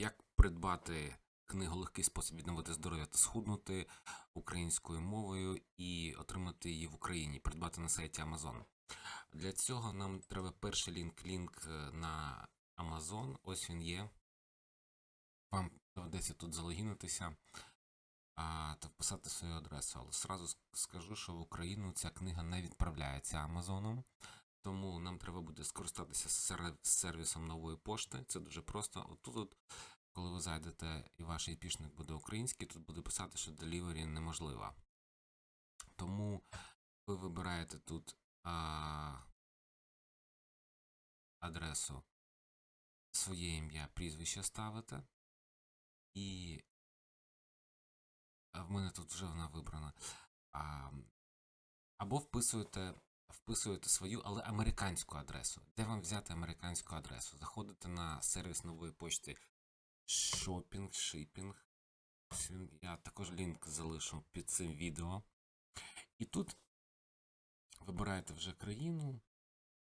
Як придбати книгу Легкий спосіб відновити здоров'я та схуднути українською мовою і отримати її в Україні, придбати на сайті Amazon. Для цього нам треба перший лінк, лінк е, на Amazon. Ось він є. Вам доведеться тут залогінитися а, та вписати свою адресу. Але сразу скажу, що в Україну ця книга не відправляється Амазоном. Тому треба буде скористатися сервісом нової пошти. Це дуже просто. Отут, от, коли ви зайдете і ваш іпішник буде український, тут буде писати, що delivery неможлива. Тому ви вибираєте тут а, адресу, своє ім'я, прізвище ставите. І в мене тут вже вона вибрана. А, або вписуєте, вписуєте свою, але американську адресу. Де вам взяти американську адресу? Заходите на сервіс нової почти Shopping, Shipping. Я також лінк залишу під цим відео. І тут вибираєте вже країну,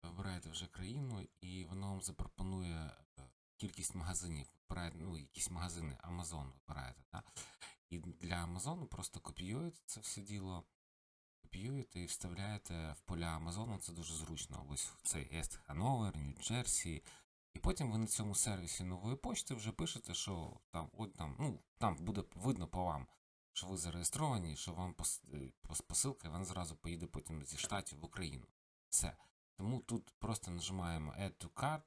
вибираєте вже країну, і воно вам запропонує е, кількість магазинів. Вибираєте, ну, якісь магазини, Amazon вибираєте. Да? І для Амазону просто копіюєте це все діло, копіюєте і вставляєте в поля Амазону, це дуже зручно. Ось цей Ест Хановер, Нью-Джерсі. І потім ви на цьому сервісі нової почти вже пишете, що там, от там, ну, там буде видно по вам, що ви зареєстровані, що вам е, посилка, і вона зразу поїде потім зі штатів в Україну. Все. Тому тут просто нажимаємо Add to Cart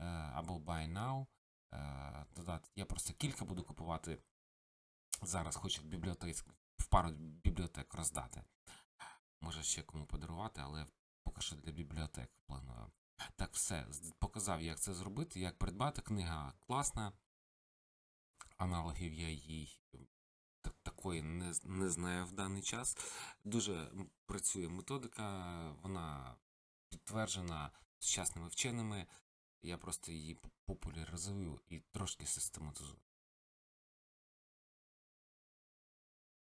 е, або Buy Now. е, Додати. Я просто кілька буду купувати зараз, хочу в бібліотек, в пару бібліотек роздати. Може ще кому подарувати, але поки що для бібліотек планую. Так, все, показав, як це зробити, як придбати. Книга класна. Аналогів я їй такої не, не знаю в даний час. Дуже працює методика, вона підтверджена сучасними вченими. Я просто її популяризую і трошки систематизую.